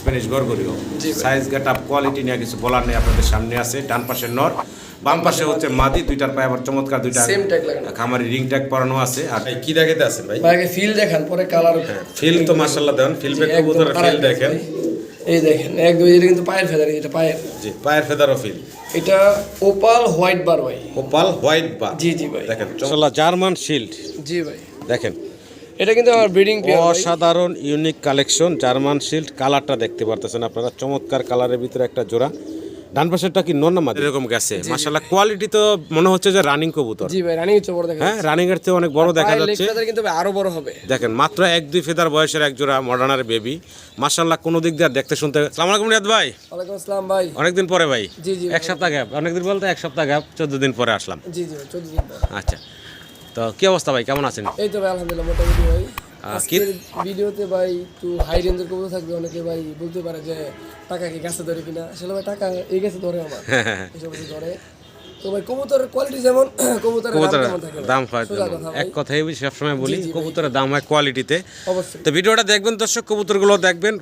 Spanish Gorguero size get up quality নিয়ে কিছু বলার নেই আপনাদের সামনে আছে। ডান পাশে নর বাম পাশে হচ্ছে মাদি দুইটার পায়ে আবার চমৎকার দুইটা Same tag লাগানো। খামারি রিং ট্যাগ পরানো আছে। আর কি দেখাতে আছেন ভাই? ভাই আগে ফিল দেখান পরে কালার ফিল তো মাশাআল্লাহ দেন। ফিল ব্যাক কবুতরের ফিল দেখেন। এই দেখেন এক দুই এটা কিন্তু পায়ের ফেদার এটা পায়ের। জি পায়ের ফেদারও ফিল এটা ওপাল হোয়াইট বার ভাই। ওপাল হোয়াইট বার জি জি ভাই। দেখেন মাশাআল্লাহ জার্মান শিল্ড জি ভাই। দেখেন। এটা কিন্তু আমার ব্রিডিং পেয়ার অসাধারণ ইউনিক কালেকশন জার্মান শিল্ড কালারটা দেখতে পারতেছেন আপনারা। চমৎকার কালারের ভিতরে একটা জোড়া। ডান পাশেরটা কি নন নামাজ এরকম গেছে। মাশাআল্লাহ কোয়ালিটি তো মনে হচ্ছে যে রানিং কবুতর। জি ভাই রানিং হচ্ছে বড় দেখা হ্যাঁ রানিং এর চেয়ে অনেক বড় দেখা যাচ্ছে। feather কিন্তু ভাই আরও বড় হবে। দেখেন মাত্র এক দুই ফেদার বয়সের এক জোড়া মডার্নার বেবি মাশাআল্লাহ কোনো দিক দিয়ে দেখতে শুনতে সালাম আলাইকুম রিয়াদ ভাই। ওয়ালাইকুম আসসালাম ভাই। অনেকদিন পরে ভাই। জি, জি, এক সপ্তাহ গ্যাপ অনেকদিন বলতে এক সপ্তাহ গ্যাপ চোদ্দ দিন পরে আসলাম। জি জি ভাই চোদ্দ দিন পর। আচ্ছা। তো কি অবস্থা ভাই? কেমন আছেন? এই তো ভাই আলহামদুলিল্লাহ মোটামুটি ভাই। আজকের ভিডিওতে ভাই একটু হাই রেঞ্জের কবুতর থাকবে। অনেকে ভাই বলতে পারে যে টাকা কি গাছে ধরে কিনা? আসলে ভাই টাকা এই গাছে ধরে আমার। এসব কিছু ধরে। তো ভাই কবুতরের কোয়ালিটি যেমন কবুতরের দাম হয় এক কথাই সবসময় বলি কবুতরের দাম হয় কোয়ালিটিতে অবশ্যই। তো ভিডিওটা দেখবেন দর্শক কবুতরগুলো দেখবেন।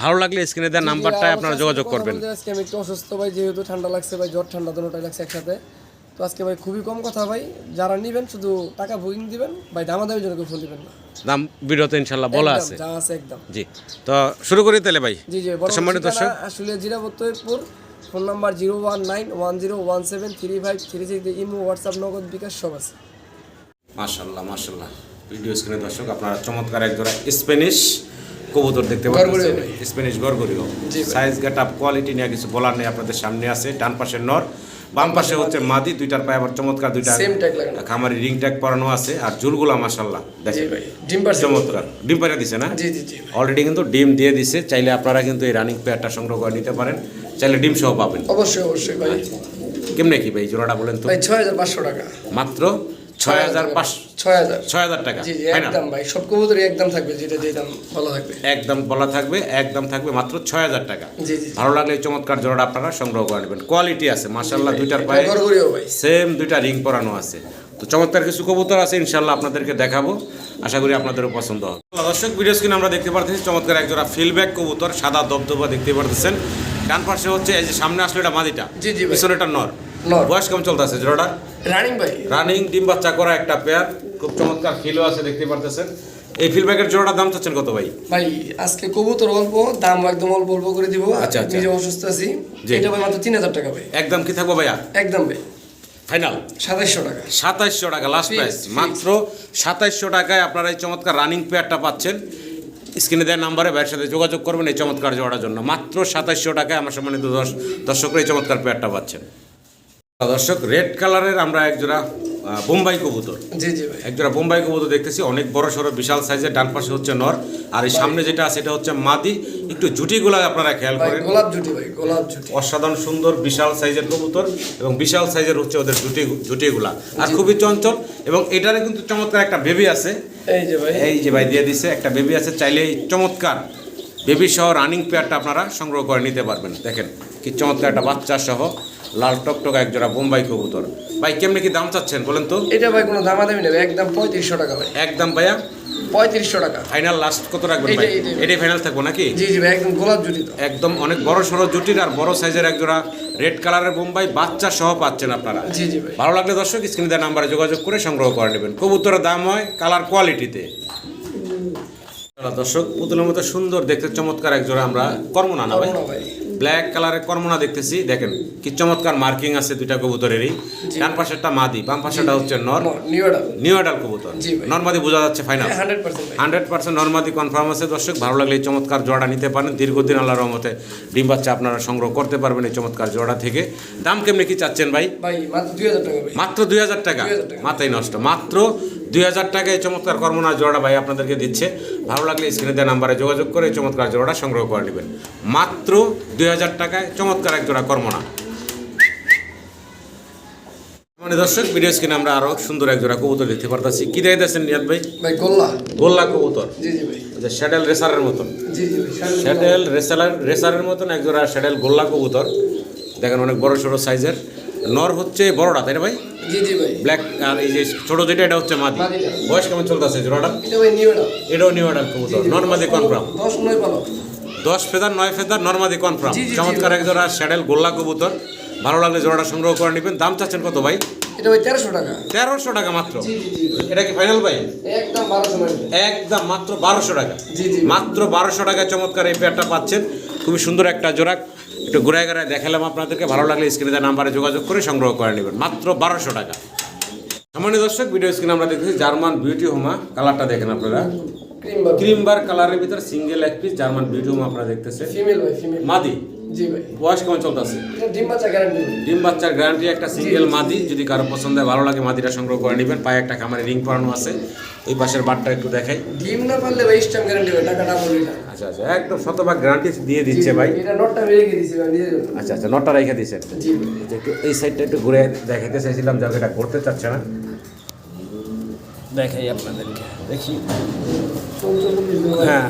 ভালো লাগলে স্ক্রিনে দেওয়া নাম্বারটায় আপনারা যোগাযোগ করবেন। আজকে আমি একটু অসুস্থ ভাই যেহেতু ঠান্ডা লাগছে ভাই জ্বর ঠান্ডা দুটোটাই লাগছে একসাথে। তো আজকে ভাই খুবই কম কথা ভাই। যারা নিবেন শুধু টাকা বুকিং দিবেন ভাই দামাদামির জন্য কেউ ফোন দিবেন না। দাম ভিডিওতে ইনশাল্লাহ বলা আছে। যা আছে একদম। জি তো শুরু করি তাহলে ভাই। জি জি বড় সম্মানিত দর্শক। আসলে জিরাবত্তরপুর phone number zero one nine one zero one seven three five three six imo WhatsApp Nagad bKash সব আছে। মাশাল্লাহ মাশাল্লাহ ভিডিও স্ক্রিনে দর্শক আপনারা চমৎকার এক জোড়া স্প্যানিশ কবুতর দেখতে পাচ্ছেন। Spanish Gorguero. Size get up quality নিয়ে কিছু বলার নেই আপনাদের সামনে আছে। ডান পাশে নর বাম পাশে হচ্ছে মাদি দুইটার পায়ে আবার চমৎকার দুইটা সেম ট্যাগ লাগানো। খামারি রিং ট্যাগ পরানো আছে আর জুলগুলা মাশাল্লাহ জি দেখেন ভাই ডিম পার চমৎকার। ডিম পাইরা দিছে না? জি জি জি অলরেডি কিন্তু ডিম দিয়ে দিছে চাইলে আপনারা কিন্তু এই রানিং পেয়ারটা সংগ্রহ করে নিতে পারেন চাইলে ডিম সহ পাবেন। অবশ্যই অবশ্যই ভাই। কেমনে কি ভাই জোড়াটা বলেন তো? ভাই ছয় হাজার পাঁচশো টাকা। মাত্র ছয় হাজার পাঁচ ছয় হাজার। ছয় হাজার টাকা। জি জি একদম ভাই। সব কবুতরই একদম থাকবে যেটা যে দাম ভালো থাকবে। একদম বলা থাকবে একদম থাকবে মাত্র ছয় হাজার টাকা। জি জি ভালো লাগলে এই চমৎকার জোড়াটা আপনারা সংগ্রহ করে নেবেন। কোয়ালিটি আছে মার্শাল্লাহ দুইটার পায়ে সেম দুইটা রিং পরানো আছে। তো চমৎকার কিছু কবুতর আছে ইনশাল্লাহ আপনাদেরকে দেখাবো। আশা করি আপনাদেরও পছন্দ হবে। দর্শক ভিডিও স্ক্রিন আমরা দেখতে পারতেছি চমৎকার এক জোড়া ফিলব্যাক কবুতর সাদা দবদবা দেখতে পারতেছেন। ডান পাশে হচ্ছে এই যে সামনে আসলে এটা মাদিটা। জি, জি। পিছনে এটা নর। বয়স কেমন চলতেছে জোড়াটা? রানিং ভাই। রানিং ডিম বাচ্চা করা একটা পেয়ার খুব চমৎকার ফিলও আছে দেখতে পারতেছেন। এই ফিলব্যাকের জোড়াটার দাম চাচ্ছেন কত ভাই? ভাই আজকে কবুতর অল্প দাম একদম অল্প অল্প করে দিব। আচ্ছা, আচ্ছা। নিজে অসুস্থ আছি। এটা ভাই মাত্র তিন হাজার টাকা ভাই। একদম কি থাকব ভাইয়া? একদম ভাই। ফাইনাল সাতাইশশো টাকা। সাতাইশশো টাকা লাস্ট প্রাইস মাত্র সাতাইশশো টাকায় আপনারা এই চমৎকার রানিং পেয়ারটা পাচ্ছেন। স্ক্রিনে দেওয়ার নাম্বারে ভাইয়ের সাথে যোগাযোগ করবেন এই চমৎকার জোড়ার জন্য। মাত্র সাতাইশশো টাকায় আমার সম্মানিত দর্শ দর্শকরা এই চমৎকার পেয়ারটা পাচ্ছেন। দর্শক রেড কালারের আমরা এক জোড়া বোম্বাই কবুতর। জি জি ভাই। একজোড়া বোম্বাই কবুতর দেখতেছি অনেক বড় সড়ো বিশাল সাইজের ডান পাশে হচ্ছে নর আর এই সামনে যেটা আছে এটা হচ্ছে মাদি। একটু জুটিগুলা আপনারা খেয়াল করেন। গোলাপ জুটি ভাই গোলাপ জুটি। অসাধারণ সুন্দর বিশাল সাইজের কবুতর এবং বিশাল সাইজের হচ্ছে ওদের জুটি জুটিগুলা। আর খুবই চঞ্চল এবং এটারে কিন্তু চমৎকার একটা বেবি আছে। এই যে ভাই। এই যে ভাই দিয়ে দিছে একটা বেবি আছে চাইলে চমৎকার। বেবি সহ রানিং পেয়ারটা আপনারা সংগ্রহ করে নিতে পারবেন। দেখেন কি চমৎকার একটা বাচ্চা সহ। লাল টকটক এক জোড়া বোম্বাই কবুতর। ভাই কেমনি কি দাম চাচ্ছেন বলেন তো? এটা ভাই কোনো দামা দামি নেবে একদম পঁয়ত্রিশশো টাকা ভাই। একদম ভাইয়া? পঁয়ত্রিশশো টাকা। ফাইনাল লাস্ট কত রাখবেন ভাই। এটাই ফাইনাল থাকব নাকি? জি জি ভাই একদম গোলাপ জুটি একদম অনেক বড় সড়ো জুটির আর বড় সাইজের এক জোড়া রেড কালারের বোম্বাই বাচ্চা সহ পাচ্ছেন আপনারা। জি জি ভাই। ভালো লাগলে দর্শক স্ক্রিনে দেওয়া নাম্বারে যোগাযোগ করে সংগ্রহ করে নেবেন। কবুতরের দাম হয় কালার কোয়ালিটিতে দর্শক পুতুলের মতো সুন্দর দেখতে চমৎকার এক জোড়া আমরা কর্মনা না ভাই। ব্ল্যাক কালারের কর্মনা দেখতেছি। দেখেন কি চমৎকার মার্কিং আছে দুইটা কবুতরেরই। ডান পাশেরটা মাদি বাম পাশেটা হচ্ছে নর। নিউ অর্ডার কবুতর। নর্মাদি বোঝা যাচ্ছে ফাইনাল হান্ড্রেড পার্সেন্ট নর্মাদি কনফার্ম আছে দর্শক। ভালো লাগলে এই চমৎকার জোড়া নিতে পারেন। দীর্ঘদিন আল্লাহর রহমতে ডিম বাচ্চা আপনারা সংগ্রহ করতে পারবেন এই চমৎকার জোড়া থেকে। দাম কেমনি কি চাচ্ছেন ভাই? মাত্র দুই হাজার টাকা মাত্র দুই হাজার টাকা। মাথায় নষ্ট। মাত্র দুই হাজার টাকায় চমৎকার কর্মনা জোড়া ভাই আপনাদেরকে দিচ্ছে। ভালো লাগলে স্ক্রিনে দেওয়া নাম্বারে যোগাযোগ করে চমৎকার জোড়াটা সংগ্রহ করে নেবেন। মাত্র দুই হাজার টাকায় চমৎকার এক জোড়া কর্মনা। মানে দর্শক ভিডিও স্ক্রিনে আমরা আরও সুন্দর এক জোড়া কবুতর দেখতে পারতাছি। কি দেখে দিয়েছেন নিয়াদ ভাই? ভাই গোল্লা। গোল্লা কবুতর। জি জি ভাই। যে শ্যাডেল রেসারের মতন। জি জি শ্যাডেল রেসালার রেসারের মতন এক জোড়া শ্যাডেল গোল্লা কবুতর। দেখেন অনেক বড় সড়ো সাইজের নর হচ্ছে বড়টা তাই না ভাই? জি জি ভাই। ব্ল্যাক আর এই যে ছোট যেটা এটা হচ্ছে মাদি। বয়স কেমন চলতেছে জোড়াটা? এটা ভাই নিউ অর্ডার এটাও নিউ অর্ডার কবুতর। নর মাদি কনফার্ম দশ নয় পালো দশ ফেদার নয় ফেদার নর্মাদি কনফার্ম চমৎকার এক জোড়া স্যাডেল গোল্লা কবুতর। ভালো লাগলে জোড়াটা সংগ্রহ করে নেবেন। দাম চাচ্ছেন কত ভাই? এটা ভাই তেরোশো টাকা। টাকা মাত্র। এটা কি ফাইনাল ভাই? একদম মাত্র বারোশো টাকা। জি, জি। মাত্র বারোশো টাকায় চমৎকার এই পেয়ারটা পাচ্ছেন। খুবই সুন্দর একটা জোড়া। একটু ঘুরায় ঘুরায় দেখালাম আপনাদেরকে ভালো লাগলে স্ক্রিনে নাম্বারে যোগাযোগ করে সংগ্রহ করে নেবেন। মাত্র বারোশো টাকা। সামান্য দর্শক ভিডিও স্ক্রিনে আমরা দেখেছি জার্মান বিউটি হোমা কালারটা দেখেন আপনারা। ক্রিম বার কালারের ভিতরে সিঙ্গেল এক পিস জার্মান বিউটি হোমা আপনারা দেখতেছে ফিমেল মাদি। জি ভাই। বয়স কেমন চলতেছে? ডিম বাচ্চা গ্যারান্টি ডিম বাচ্চার গ্যারান্টি একটা সিঙ্গেল মাদি যদি কারও পছন্দ হয় ভালো লাগে মাদিটা সংগ্রহ করে নেবেন। পায়ে একটা খামারে রিং পরানো আছে। ওই পাশের বারটা একটু দেখাই। ডিম না পারলে ভাই স্টাম গ্যারান্টি ভাই টাকাটা বলি না। আচ্ছা আচ্ছা একদম শতভাগ গ্যারান্টি দিয়ে দিচ্ছে ভাই। এটা নোটটা গিয়ে দিছি ভাই আচ্ছা আচ্ছা নটা রেখে দিয়েছেন জি যে একটু এই সাইডটা একটু ঘুরে দেখাতে চাইছিলাম যাকে এটা করতে চাচ্ছে না। দেখাই আপনাদেরকে দেখি। হ্যাঁ।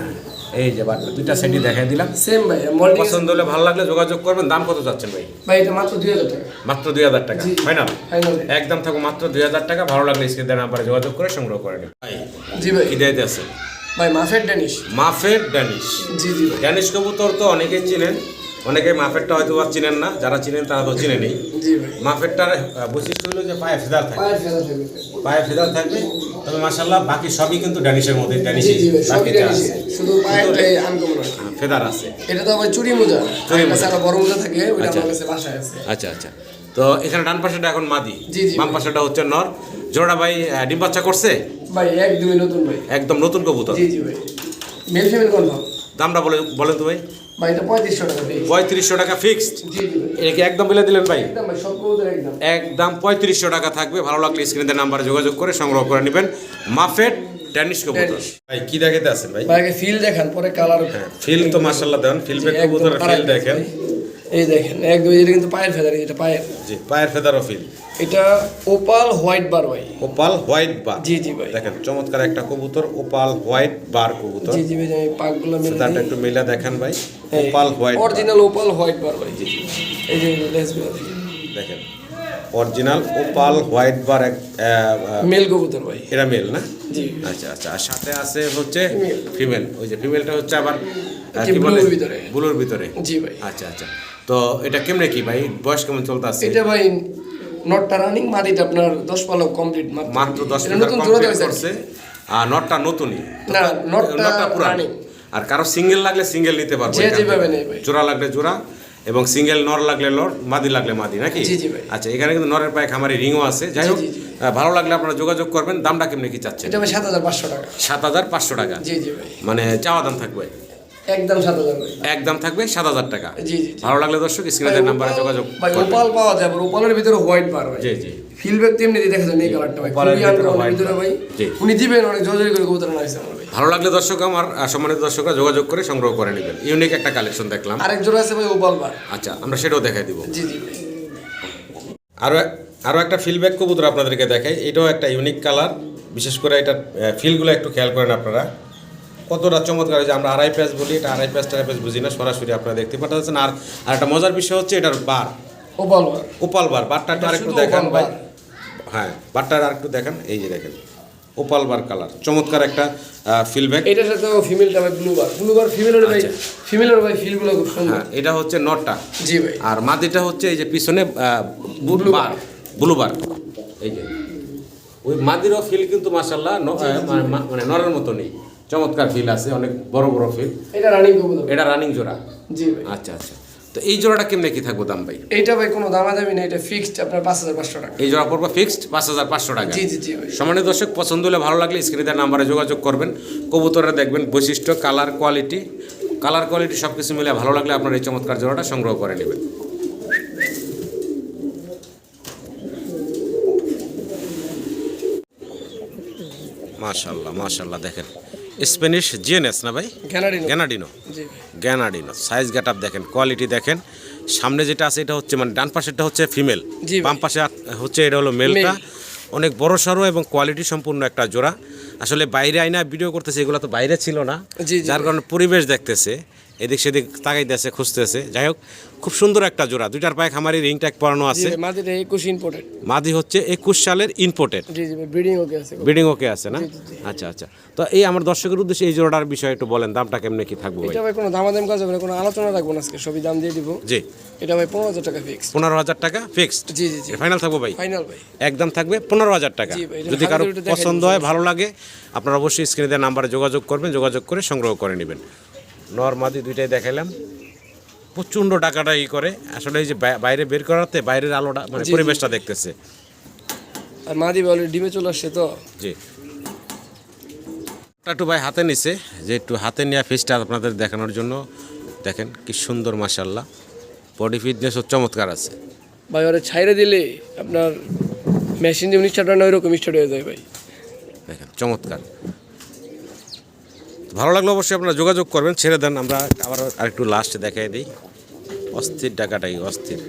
এই যে বাটটা দুইটা সাইডই দেখাই দিলাম। সেম ভাই মল্টি পছন্দ হলে ভালো লাগলে যোগাযোগ করবেন দাম কত চাচ্ছেন ভাই? ভাই এটা মাত্র দুই হাজার টাকা। মাত্র দুই হাজার টাকা জি। ফাইনাল ফাইনাল একদম থাকো মাত্র দুই হাজার টাকা ভালো লাগলে স্ক্রিন দেওয়ার নাম্বারে যোগাযোগ করে সংগ্রহ করে নিন ভাই জি ভাই। কি দিতে আছে। ভাই মাফের ড্যানিশ মাফের ড্যানিশ জি জি ড্যানিশ কবুতর তো অনেকেই চিনেন অনেকে মাফেরটা হয়তো বা চিনেন না যারা চিনেন তারা তো চিনেনি জি ভাই। মাফেরটার বৈশিষ্ট্য হলো যে পায়ে ফেদার থাকে। পায়ে ফেদার থাকবে তবে মাসাল্লাহ বাকি সবই কিন্তু ড্যানিশের মধ্যে ড্যানিশ বাকিটা আছে। শুধু পায়েরটাই আনকমন আছে। ফেদার আছে। এটা তো আবার চুরি মোজা। চুরি মোজা। বড় মোজা থাকে ওইটা আচ্ছা। আমার কাছে বাসায় আছে। আচ্ছা আচ্ছা। তো এখানে ডান পাশেটা এখন মাদি। বাম পাশেটা হচ্ছে নর। জোড়া ভাই ডিম বাচ্চা করছে? ভাই একদমই নতুন ভাই। একদম নতুন কবুতর। জি জি ভাই। মেল ফিমেল কনফার্ম দামটা বলে বলেন তো ভাই। ভাই এটা টাকা ফিক্সড জি জি এটা কি একদম বলে দিলেন ভাই? একদম ভাই সব কবুতর একদম। একদম পঁয়ত্রিশশো টাকা থাকবে। ভালো লাগলে স্ক্রিনে নাম্বারে যোগাযোগ করে সংগ্রহ করে নেবেন। মাফেট ড্যানিশ কবুতর। ভাই কি দেখাতে আছেন ভাই? ভাই আগে ফিল দেখান পরে কালার ফিল তো দেন। ফিল ফিল দেখেন। এই দেখেন একদম এটা কিন্তু পায়ের ফেদার এটা পায়ের। জি পায়ের ফেদারও ফিল। এটা ওপাল হোয়াইট বার ভাই। ওপাল হোয়াইট বার। জি জি ভাই। দেখেন চমৎকার একটা কবুতর ওপাল হোয়াইট বার কবুতর। জি জি ভাই আমি পাকগুলো মেলে ফেদারটা একটু মিলা দেখেন ভাই opal white original opal white bar ভাই জি এই যে লেসগুলো দেখেন অরিজিনাল ওপাল হোয়াইট বার এক মেল কবুতর ভাই। এরা মেল না? জি। আচ্ছা আচ্ছা আর সাথে আছে হচ্ছে ফিমেল ওই যে ফিমেলটা হচ্ছে আবার কি বলে? ভিতরে। ব্লুর ভিতরে? জি ভাই। আচ্ছা আচ্ছা। তো এটা কেমনে কি ভাই? বয়স কেমন চলতে আছে এটা ভাই নটটা রানিং মাদিটা আপনার দশ পালক কমপ্লিট মাত্র। কমপ্লিট করছে। আর নটটা নতুনই? না নটটা পুরানো? রানিং আর কারও সিঙ্গেল লাগলে সিঙ্গেল নিতে পারব যে যেভাবে থেকে। ভাই। জোড়া লাগলে জোড়া এবং সিঙ্গেল নর লাগলে নর মাদি লাগলে মাদি নাকি। আচ্ছা এখানে কিন্তু নরের পায়ে খামারি রিংও আছে। যাই হোক ভালো লাগলে আপনারা যোগাযোগ করবেন। দামটা কেমনি কি চাচ্ছেন? এটা সাত হাজার পাঁচশো টাকা। সাত হাজার পাঁচশো টাকা। জি জি ভাই। মানে চাওয়া দাম থাকবে। একদম সাত হাজার একদম থাকবে সাত হাজার টাকা। জি জি জি। ভালো লাগলে দর্শক স্ক্রিনের নাম্বারে যোগাযোগ ভাই ওপাল পাওয়া যায় আবার ওপালের ভিতরে হোয়াইট বার ভাই। জি জি। ফিলব্যাক তেমনি দিয়ে দেখা যায় এই কালারটা ভাই। খুবই আনকমন ভিতরে ভাই। উনি দিবেন অনেক জোরে করে কবুতর নাইছে আমার ভালো লাগলে দর্শক আমার সম্মানিত দর্শকরা যোগাযোগ করে সংগ্রহ করে নেবেন। ইউনিক একটা কালেকশন দেখলাম। আরেক জোড়া আছে ভাই ওপাল বার আচ্ছা আমরা সেটাও দেখাই দিব। জি জি ভাই। আরও একটা ফিলব্যাক কবুতর আপনাদেরকে দেখাই। এটাও একটা ইউনিক কালার বিশেষ করে এটার ফিলগুলো একটু খেয়াল করেন আপনারা। কতটা চমৎকার হয়েছে আমরা আড়াই প্যাচ বলি এটা আড়াই প্যাচ টাড়াই প্যাচ বুঝি না সরাসরি আপনারা দেখতে পাচ্ছেন আর আর একটা মজার বিষয় হচ্ছে এটার বার। ওপাল বার। ওপাল বার বারটা একটু আরেকটু দেখান ভাই। হ্যাঁ বারটা আরেকটু দেখান এই যে দেখেন ওপাল বার কালার চমৎকার একটা ফিলব্যাক এটার সাথে ফিমেলটা ভাই ব্লু বার। ব্লু বার ফিমেলের ভাই আচ্ছা। ফিমেলের ভাই ফিলগুলো খুব সুন্দর। হ্যাঁ এটা হচ্ছে নটটা। জি ভাই। আর মাদিটা হচ্ছে এই যে পিছনে ব্লু বার। ব্লু বার। এই যে ওই মাদিরও ফিল কিন্তু মাসাল্লাহ মানে নরের মতো নেই। চমৎকার ফিল আছে অনেক বড় বড় ফিল এটা রানিং এটা রানিং জোড়া। জি ভাই। আচ্ছা আচ্ছা। তো এই জোড়াটা কেমনে কি থাকব দাম ভাই? এইটা ভাই কোনো দামা দামি না এটা ফিক্সড আপনার পাঁচ হাজার পাঁচশো টাকা। এই জোড়া পড়ব ফিক্সড পাঁচ হাজার পাঁচশো টাকা। জি জি জি ভাই। সমানের দর্শক পছন্দ হলে ভালো লাগলে স্ক্রিনে নাম্বারে যোগাযোগ করবেন। কবুতরে দেখবেন বৈশিষ্ট্য কালার কোয়ালিটি কালার কোয়ালিটি সব কিছু মিলে ভালো লাগলে আপনার এই চমৎকার জোড়াটা সংগ্রহ করে নেবেন। মাশাল্লাহ মাশাল্লাহ দেখেন। স্প্যানিশ জিএনএস না ভাই? Granadino Granadino size get up দেখেন কোয়ালিটি দেখেন। সামনে যেটা আছে এটা হচ্ছে মানে ডান পাশেরটা হচ্ছে ফিমেল। বাম পাশে হচ্ছে এটা হলো মেলটা অনেক বড় সরো এবং কোয়ালিটি সম্পূর্ণ একটা জোড়া। আসলে বাইরে আইনা ভিডিও করতেছে এগুলো তো বাইরে ছিল না। যার কারণে পরিবেশ দেখতেছে। এদিক সেদিক তাকাইতেছে খুঁজতেছে যাই হোক খুব সুন্দর একটা জোড়া। দুইটার পায়ে খামারি রিং ট্যাগ পরানো আছে। একুশ ইম্পোর্টেড মাদি হচ্ছে একুশ সালের ইম্পোর্টেড জি জি ব্রিডিং ওকে আছে। বিডিং ওকে আছে না? আচ্ছা আচ্ছা। তো এই আমার দর্শকের উদ্দেশ্যে এই জোড়াটার বিষয়ে একটু বলেন দামটা কেমনে কি থাকবে এটা ভাই কোনো দামাদাম কাজ হবে না কোনো আলোচনা রাখব না আজকে সবই দাম দিয়ে দিব। জি। এটা ভাই পনেরো হাজার টাকা ফিক্স পনেরো হাজার টাকা ফিক্সড জি জি জি। ফাইনাল থাকব ভাই? ফাইনাল ভাই। একদম থাকবে পনেরো হাজার টাকা। যদি কারও পছন্দ হয় ভালো লাগে আপনারা অবশ্যই স্ক্রিনে দেওয়া নাম্বারে যোগাযোগ করবেন যোগাযোগ করে সংগ্রহ করে নেবেন। নর্মাদি দুইটাই দেখাইলাম। প্রচণ্ড টাকাটা ই করে। আসলে এই যে বাইরে বের করাতে বাইরের আলোটা মানে। পরিবেশটা দেখতেছে। আর মাদি বলে ডিমে চলে আসছে তো। জি। একটু ভাই হাতে নিছে যে একটু হাতে নেওয়া ফেসটা আপনাদের দেখানোর জন্য। দেখেন কি সুন্দর মাসাল্লাহ বডি ফিটনেসও চমৎকার আছে। ভাই ওরা ছাইরে দিলে আপনার মেশিন যেমন স্টার্ট হয় না ওইরকম স্টার্ট হয়ে যায় ভাই। দেখেন চমৎকার। ভালো লাগলে অবশ্যই আপনারা যোগাযোগ করবেন ছেড়ে দেন। আমরা আবার আরেকটু লাস্টে দেখাই দিই। অস্থির টাকাটাই অস্থির।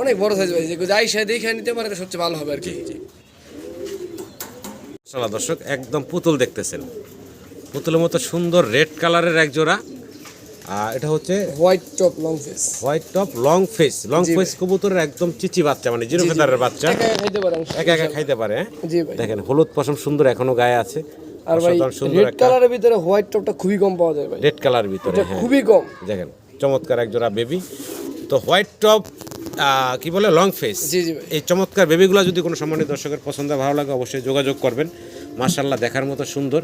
অনেক বড় সাইজ ভাই যে যাই সে দেখে নিতে পারে সবচেয়ে ভালো হবে আর কি। দর্শক একদম পুতুল দেখতেছেন। পুতুলের মতো সুন্দর রেড কালারের এক জোড়া। আর এটা হচ্ছে white top long face white top long face long face কবুতরের একদম চিচি বাচ্চা মানে জিরো ফেদারের বাচ্চা। একা একা খাইতে পারেন একা একা খাইতে পারে হ্যাঁ? দেখেন হলুদ পশম সুন্দর এখনও গায়ে আছে। আর ভাই রেড কালারের ভিতরে হোয়াইট টপটা খুবই কম পাওয়া যায় ভাই। রেড কালার ভিতরে হ্যাঁ। খুবই কম। দেখেন চমৎকার এক জোড়া বেবি তো হোয়াইট টপ কি বলে লং ফেস জি, জি এই চমৎকার বেবিগুলো যদি কোনো সম্মানিত দর্শকের পছন্দ ভালো লাগে অবশ্যই যোগাযোগ করবেন। মার্শাল্লাহ দেখার মতো সুন্দর।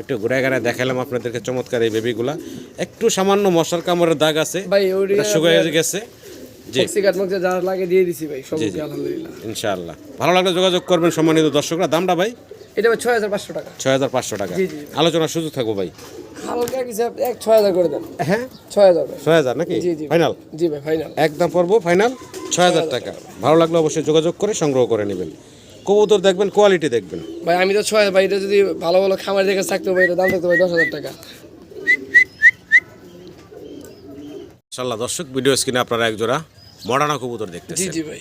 একটু ঘুরে ঘুরে দেখালাম আপনাদেরকে চমৎকার এই বেবিগুলা একটু সামান্য মশার কামড়ের দাগ আছে। ভাই শুকিয়ে গেছে। ইনশাআল্লাহ। ভালো লাগলে যোগাযোগ করবেন সম্মানিত দর্শকরা। দামটা ভাই? এটা ছয় হাজার পাঁচশো টাকা। ছয় হাজার পাঁচশো টাকা। জি, জি। আলোচনার সুযোগ থাকব ভাই। হালকা কিছু এক ছয় হাজার করে দেন। হ্যাঁ? ছয় হাজার ছয় হাজার নাকি? জি জি। ফাইনাল জি ভাই ফাইনাল একদম পড়ব ফাইনাল ছয় হাজার টাকা। ভালো লাগলে অবশ্যই যোগাযোগ করে সংগ্রহ করে নেবেন। কবুতর দেখবেন কোয়ালিটি দেখবেন। ভাই আমি তো ছয় ভাই এটা যদি ভালো ভালো খামার দেখে থাকতো এটা দাম থাকতো ভাই দশ হাজার টাকা। ইনশাল্লাহ দর্শক ভিডিও স্ক্রিনে আপনারা এক জোড়া মডার্না কবুতর জি দেখতেছেন। জি ভাই।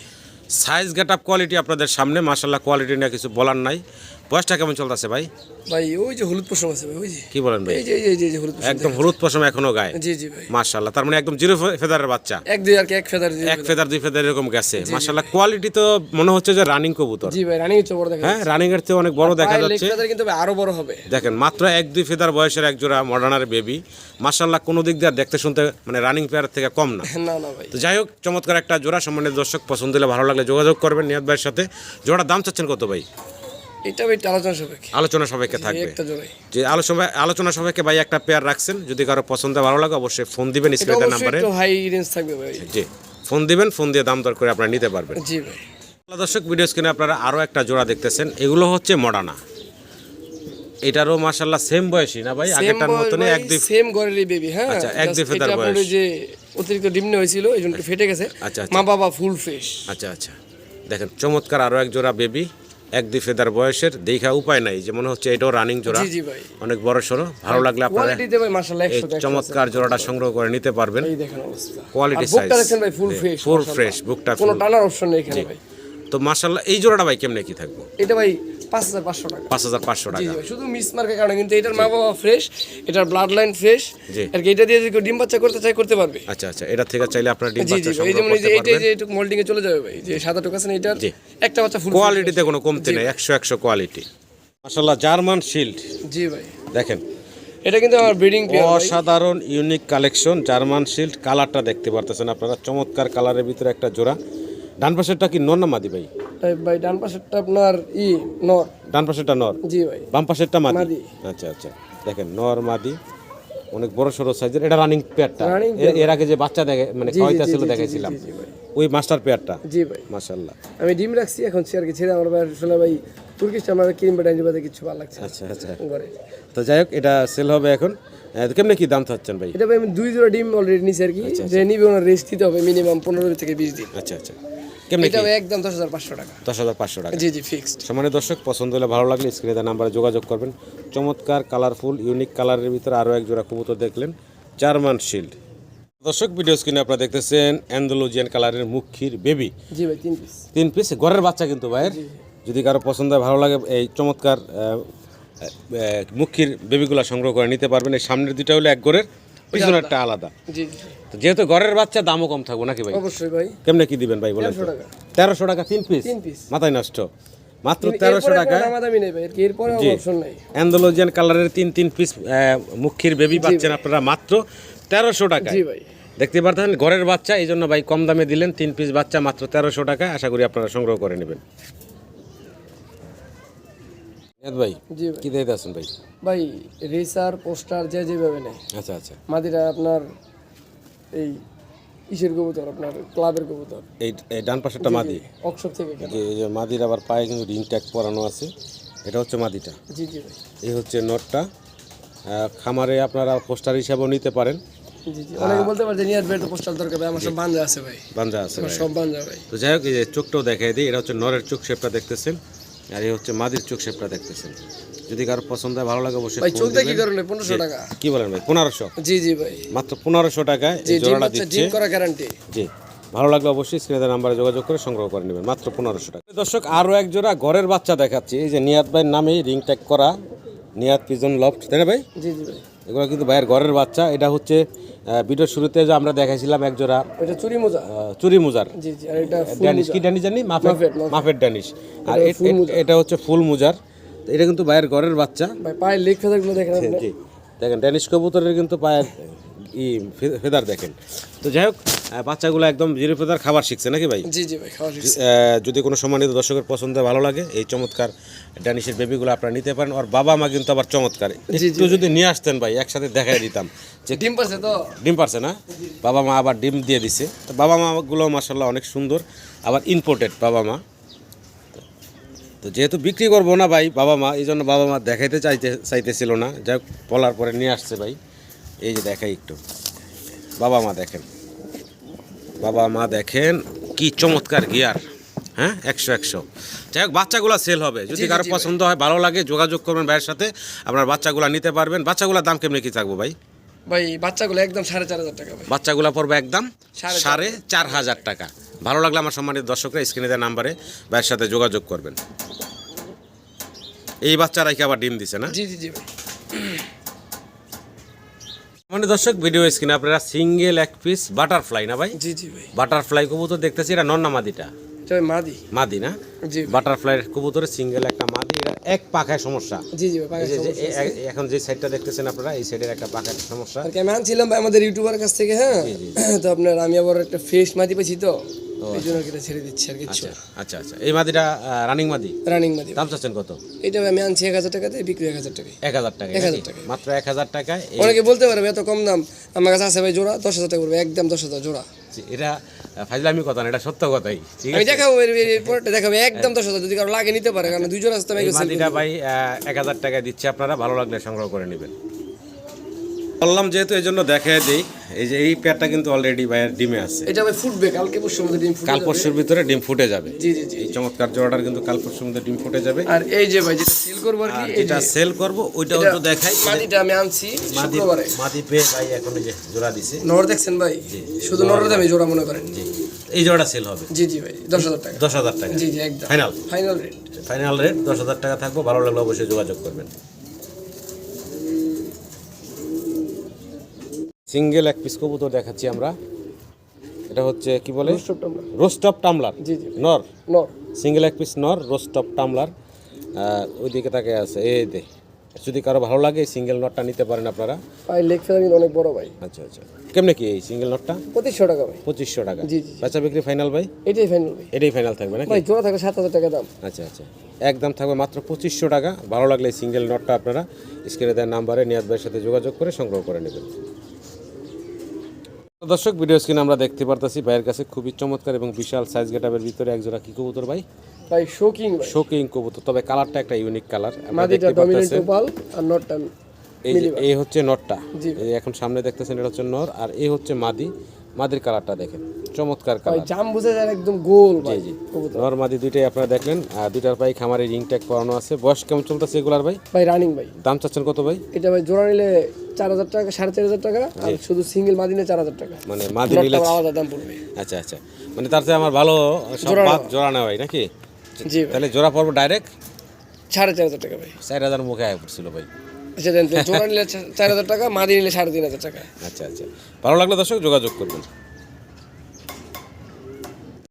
সাইজ গেট আপ কোয়ালিটি আপনাদের সামনে মাশাল্লাহ কোয়ালিটি নিয়ে কিছু বলার নাই। বয়সটা কেমন চলতেছে ভাই? ভাই ওই যে হলুদ পশম আছে ভাই ওই যে। কি বলেন ভাই? এই যে এই যে- হলুদ পশম একদম হলুদ পশম এখনও গায়ে? জি জি ভাই। মাশাল্লাহ তার মানে একদম জিরো ফেদারের বাচ্চা? এক দুই আর কি এক ফেদার এক ফেদার। দুই ফেদার এরকম গেছে। মাশাল্লাহ কোয়ালিটি তো মনে হচ্ছে যে রানিং কবুতর। জি ভাই রানিং হচ্ছে বড় দেখা হ্যাঁ রানিং এর চেয়ে অনেক বড় দেখা যাচ্ছে। ফেদার কিন্তু ভাই আরও বড় হবে। দেখেন মাত্র এক দুই ফেদার বয়সের এক জোড়া মডার্নার বেবি মাশাল্লাহ কোনো দিক দিয়ে দেখতে শুনতে মানে রানিং পেয়ার থেকে কম না। না না ভাই। তো যাই হোক চমৎকার একটা জোড়া সম্মানিত দর্শক পছন্দ হলে ভালো লাগলে যোগাযোগ করবেন নিয়াদ ভাইয়ের সাথে। জোড়ার দাম চাচ্ছেন কত ভাই? এটা ভাই আলোচনা সাপেক্ষে। আলোচনা সবাইকে থাকবে। একটা জোড়াই। যে আলোচনা ভাই একটা পেয়ার রাখছেন যদি কারও পছন্দ ভালো লাগে অবশ্যই ফোন দিবেন স্ক্রিনের নাম্বারে একটু হাই রেঞ্জ থাকবে ভাই। জি ফোন দিবেন ফোন দিয়ে দাম দর করে আপনারা নিতে পারবেন। জি ভাই। দর্শক ভিডিও স্ক্রিনে আপনারা আরও একটা জোড়া দেখতেছেন এগুলো হচ্ছে মডানা এটারও মাশাল্লাহ সেম বয়সী না ভাই? আগেরটার মতনই এক দুই সেম ঘরেরই বেবি হ্যাঁ? আচ্ছা, এক দুই ফেদার বয়স। যে অতিরিক্ত ডিমনে হয়েছিল এই জন্য একটু ফেটে গেছে। আচ্ছা, আচ্ছা। মা বাবা ফুল ফ্রেশ আচ্ছা আচ্ছা। দেখেন চমৎকার আরও এক জোড়া বেবি এক দুই ফেদার বয়সের দেখা উপায় নাই যে মনে হচ্ছে এটাও রানিং জোড়া। অনেক বড় সড়ো ভালো লাগলে আপনারা এই চমৎকার জোড়াটা সংগ্রহ করে নিতে পারবেন। কোয়ালিটি সাইজ ফুল ফ্রেশ বুকটা কোনো টানার অপশন নেই এখানে ভাই। তো মাশাল্লাহ এই জোড়াটা ভাই কেমনে কি থাকব? এটা ভাই পাঁচ হাজার পাঁচশো টাকা। পাঁচ হাজার পাঁচশো টাকা। শুধু মিস মার্কের কারণে কিন্তু এটার মা বাবা ফ্রেশ এটার ব্লাড লাইন ফ্রেশ। আর কি এটা দিয়ে যদি ডিম বাচ্চা করতে চায় করতে পারবে। আচ্ছা আচ্ছা এটা থেকে চাইলে আপনার ডিম বাচ্চা এই যেমন এই যে একটু মোল্ডিং এ চলে যাবে ভাই যে সাদা টোক আছে এটার একটা বাচ্চা ফুল কোয়ালিটিতে কোনো কমতি নেই একশো একশো কোয়ালিটি মাশাল্লাহ জার্মান শিল্ড জি ভাই। দেখেন। এটা কিন্তু আমার ব্রিডিং অসাধারণ ইউনিক কালেকশন জার্মান শিল্ড কালারটা দেখতে পারতেছেন আপনারা চমৎকার কালারের ভিতরে একটা জোড়া। ডান পাশেরটা কি নর না মাদি ভাই? ভাই ডান পাশেরটা আপনার ই নর। ডান পাশেরটা নর? জি ভাই। বাম পাশেরটা মাদি। আচ্ছা আচ্ছা। দেখেন নর মাদি অনেক বড় সড়ো সাইজের এটা রানিং পেয়ারটা এর- আগে যে বাচ্চা দেখে মানে জি, ছিল ভাই। ওই মাস্টার পেয়ারটা জি ভাই। মাশাল্লাহ আমি ডিম রাখছি এখন চেয়ারকে ছেড়ে আমার ভাই আসলে ভাই তুর্কিশটা আমার ক্রিম বাটাই বাদে কিছু ভালো লাগছে আচ্ছা আচ্ছা। ঘরে। তো যাই হোক এটা সেল হবে এখন। কেমনে কি দাম চাচ্ছেন ভাই? এটা ভাই আমি দুই জোড়া ডিম অলরেডি নিছি আর কি। যে নিবে ওনার রেস্ট দিতে হবে মিনিমাম পনেরো থেকে বিশ দিন। আচ্ছা আচ্ছা। কেমনে একদম দশ হাজার পাঁচশো টাকা। দশ হাজার পাঁচশো টাকা। জি জি ফিক্সড সম্মানিত দর্শক পছন্দ হলে ভালো লাগলে স্ক্রিনে দেওয়া নাম্বারে যোগাযোগ করবেন। চমৎকার কালারফুল ইউনিক কালারের ভিতরে আরও এক জোড়া কবুতর দেখলেন জার্মান শিল্ড দর্শক ভিডিও স্ক্রিনে আপনারা দেখতেছেন অ্যান্ডোলজিয়ান কালারের মুখির বেবি জি ভাই তিন পিস তিন পিস ঘরের বাচ্চা কিন্তু ভাইয়ের যদি কারও পছন্দ হয় ভালো লাগে এই চমৎকার মুখির বেবিগুলো সংগ্রহ করে নিতে পারবেন। এই সামনের দুইটা হলো এক ঘরের পিছনেরটা আলাদা। জি যেহেতু ঘরের বাচ্চা দামও কম থাকব নাকি ভাই? অবশ্যই ভাই। কেমনে কি দিবেন ভাই বলেন তেরোশো টাকা। তিন পিস তিন পিস মাথায় নষ্ট। মাত্র তেরোশো এরপরে জি। অ্যান্ডোলজিয়ান কালারের তিন তিন পিস মুখির বেবি পাচ্ছেন আপনারা মাত্র তেরোশো জি ভাই। দেখতে পারতেন ঘরের বাচ্চা এই জন্য ভাই কম দামে দিলেন তিন পিস বাচ্চা মাত্র তেরোশো টাকা আশা করি আপনারা সংগ্রহ করে নেবেন। ভাই জি কি দিতে আছেন ভাই? ভাই রেসার পোস্টার যে যেভাবে নেয়। আচ্ছা আচ্ছা। মাদিরা আপনার এই ইসের কবুতর আপনার ক্লাবের কবুতর। এই এই ডান পাশেরটা মাদি। অক্ষর থেকে এই যে মাদির আবার পায়ে কিন্তু রিং ট্যাগ পরানো আছে। এটা হচ্ছে মাদিটা। জি জি ভাই। এই হচ্ছে নটটা। খামারে আপনারা পোস্টার হিসাবেও নিতে পারেন। অনেকে বলতে পারে নিয়ার বেড পোস্টার দরকার ভাই আমার সব বান্ধা আছে ভাই। বান্ধা আছে সব বান্ধা ভাই। তো যাই হোক এই চোখটাও দেখাই দিই। এটা হচ্ছে নরের চোখ শেপটা দেখতেছেন। আর এই হচ্ছে মাদির চোখ শেপটা দেখতেছেন। যদি কারও পছন্দ হয় ভালো লাগে অবশ্যই ভাই চোখটা কি কারণে পনেরোশো টাকা। কি বলেন ভাই পনেরোশো? জি জি ভাই। মাত্র পনেরোশো টাকায় জি এই জোড়াটা দিচ্ছে। ডিম করা গ্যারান্টি জি ভালো লাগলে অবশ্যই স্ক্রিনের নাম্বারে যোগাযোগ করে সংগ্রহ করে নেবেন। মাত্র পনেরোশো টাকা। দর্শক আরও এক জোড়া ঘরের বাচ্চা দেখাচ্ছি। এই যে নিয়াত ভাইয়ের নামেই রিং ট্যাগ করা নিয়াত পিজন লফট তাই না ভাই? জি জি ভাই। এগুলো কিন্তু ভাইয়ের ঘরের বাচ্চা। এটা হচ্ছে ভিডিওর শুরুতে যে আমরা দেখাইছিলাম এক জোড়া এটা চুরি মোজা। চুরি মোজার। জি জি আর এটা ড্যানিশ কি ড্যানিশ জানি? মাফের মাফেট, মাফেট। ড্যানিশ। আর এটা হচ্ছে ফুল মোজার। এটা কিন্তু ভাইয়ের ঘরের বাচ্চা। ভাই পায়ের লেগ ফেদারগুলো দেখেন জি। দেখেন ড্যানিশ কবুতরের কিন্তু পায়ের ই ফেদার দেখেন। তো যাই হোক বাচ্চাগুলো একদম জিরো ফেদার খাবার শিখছে নাকি ভাই? জি জি ভাই আহ, যদি কোনো সম্মানিত দর্শকের পছন্দ ভালো লাগে এই চমৎকার ড্যানিশের বেবিগুলো আপনারা নিতে পারেন আর বাবা মা কিন্তু আবার চমৎকার। একটু যদি নিয়ে আসতেন ভাই একসাথে দেখাই দিতাম। যে ডিম পারছে তো? ডিম পারছে না? বাবা মা আবার ডিম দিয়ে দিছে। তো বাবা মাগুলো মাসাল্লাহ অনেক সুন্দর আবার ইম্পোর্টেড বাবা মা। তো যেহেতু বিক্রি করব না ভাই বাবা মা এই জন্য বাবা মা দেখাইতে চাইতে চাইতেছিল না। যাই হোক বলার পরে নিয়ে আসছে ভাই। এই যে দেখাই একটু। বাবা মা দেখেন। বাবা মা দেখেন কি চমৎকার গিয়ার হ্যাঁ? একশো একশো। যাই হোক বাচ্চাগুলো সেল হবে। যদি কারও পছন্দ হয় ভালো লাগে যোগাযোগ করবেন ভাইয়ের সাথে আপনার বাচ্চাগুলো নিতে পারবেন। বাচ্চাগুলোর দাম কেমনি কি থাকব ভাই? ভাই বাচ্চাগুলো একদম সাড়ে চার হাজার টাকা বাচ্চাগুলো পড়বে একদম সাড়ে চার সাড়ে চার হাজার টাকা। ভালো লাগলে আমার সম্মানিত দর্শকরা স্ক্রিনে দেওয়া নাম্বারে ভাইয়ের সাথে যোগাযোগ করবেন। এই বাচ্চারাই কি আবার ডিম দিছে না? জি জি জি ভাই। মানে দর্শক ভিডিও স্ক্রিন আপনারা সিঙ্গেল এক পিস বাটারফ্লাই না ভাই? জি জি ভাই। বাটারফ্লাই কবুতর দেখতেছি এটা নন্না মাদিটা? মাদি। মাদি না? জি বাটারফ্লাই কবুতরের সিঙ্গেল একটা মাদি এটা এক পাখায় সমস্যা। জি জি এখন যে সাইডটা দেখতেছেন আপনারা এই সাইডের একটা পাখার সমস্যা। আমি আনছিলাম ভাই আমাদের ইউটিউবার কাছ থেকে হ্যাঁ? তো আপনার আমি আবার একটা ফেস মাদি পেয়েছি তো। এই জন্য এটা ছেড়ে দিচ্ছি আর কিছু আচ্ছা আচ্ছা এই মাদিটা রানিং মাদি? রানিং মাদি। দাম চাচ্ছেন কত? এটা আমি আনছি এক হাজার টাকাতে বিক্রি এক হাজার টাকায়। এক হাজার টাকা এক হাজার? টাকায়। মাত্র এক হাজার টাকায় অনেকে বলতে পারবে এত কম দাম। আমার কাছে আছে ভাই জোড়া দশ হাজার টাকা পড়বে একদম দশ হাজার জোড়া। এটা ফাজলামি কথা না এটা সত্য কথাই। ঠিক আমি আছে? দেখাবো এর- এর- দেখাবো একদম দশ হাজার যদি কারও লাগে নিতে পারে কারণ দুই জোড়া আছে তো আমি এই মাদিটা ভাই এক হাজার টাকায় দিচ্ছে আপনারা ভালো লাগলে সংগ্রহ করে নেবেন। বললাম যেহেতু এই জন্য দেখাই দিই এই যে এই পেয়ারটা কিন্তু অলরেডি ভাইয়ের ডিমে আছে। এটা ভাই ফুটবে কালকে পরশুর মধ্যে ডিম কাল পরশুর ভিতরে ডিম ফুটে যাবে। জি জি জি এই চমৎকার জোড়াটার কিন্তু কাল পরশুর মধ্যে ডিম ফুটে যাবে। আর এই যে ভাই যেটা সেল করব আর কি যে সেল করব ওইটা এটা তো দেখাই। মাটিটা আমি আনছি শুক্রবারে। মাটি পেয়ে ভাই এখন এই যে জোড়া দিছে। নর দেখছেন ভাই? শুধু নরের দামে জোড়া মনে করেন। জি এই জোড়া সেল হবে। জি জি ভাই দশ হাজার টাকা। দশ হাজার টাকা। জি জি একদম। Final final rate final rate দশ হাজার টাকা থাকব। ভালো লাগলে অবশ্যই যোগাযোগ করবেন। সিঙ্গেল এক পিস কবুতর দেখাচ্ছি আমরা। এটা হচ্ছে কি বলে? রোস্টপ টামলার জি জি। নর। নর। সিঙ্গেল এক পিস নর রোস্টপ টামলার ওইদিকে তাকে আছে। এ দে যদি কারও ভালো লাগে সিঙ্গেল নটটা নিতে পারেন আপনারা। ভাই লেগ ফেদার অনেক বড় ভাই। আচ্ছা আচ্ছা। কেমনে কি এই সিঙ্গেল নটটা? পঁচিশশো টাকা ভাই। পঁচিশশো টাকা। জি, জি, জি। বেচা বিক্রি ফাইনাল ভাই? এটাই ফাইনাল ভাই। এটাই ফাইনাল থাকবে না ভাই জোড়া থাকবে সাত হাজার টাকা দাম। আচ্ছা আচ্ছা। একদম থাকবে মাত্র পঁচিশশো টাকা। ভালো লাগলে এই সিঙ্গেল নটটা আপনারা স্ক্রিনে দেওয়ার নাম্বারে নিয়াদ ভাইয়ের সাথে যোগাযোগ করে সংগ্রহ করে নেবেন। দর্শক ভিডিও স্ক্রিনে আমরা দেখতে পারতেছি ভাইয়ের কাছে খুবই চমৎকার এবং বিশাল সাইজ গেটাবের ভিতরে একজোড়া কি কবুতর ভাই? ভাই শোকিং শোকিং কবুতর তবে কালারটা একটা ইউনিক কালার আমরা মাদিটা দেখতে ডমিনেন্ট আর নটটা এই যে এই হচ্ছে নটটা। জি। এখন সামনে দেখতেছেন এটা হচ্ছে নর আর এই হচ্ছে মাদি। মাদির কালারটা দেখেন। চমৎকার ভাই কালার। জাম বুঝে যায় একদম গোল ভাই জি। নর মাদি দুইটাই আপনারা দেখলেন। আর দুইটার পাই খামারে রিং ট্যাগ করানো আছে। বয়স কেমন চলতেছে এগুলার ভাই? ভাই রানিং ভাই। দাম চাচ্ছেন কত ভাই? এটা ভাই জোড়া নিলে চার হাজার টাকা সাড়ে চার হাজার টাকা আর শুধু সিঙ্গেল মাদিনে চার হাজার টাকা। মানে মাদি নিলে আলাদা দাম পড়বে। আচ্ছা আচ্ছা। মানে তার চেয়ে আমার ভালো সব। জোড়া নেওয়া। হয় নাকি? জি তাহলে জোড়া পড়ব ডাইরেক্ট সাড়ে চার হাজার টাকা ভাই। চার হাজার মুখে আয় পড়ছিল ভাই। আচ্ছা জোড়া নিলে চার হাজার টাকা, মাদি নিলে সাড়ে তিন হাজার টাকা। আচ্ছা আচ্ছা। ভালো লাগলে দর্শক যোগাযোগ করবেন।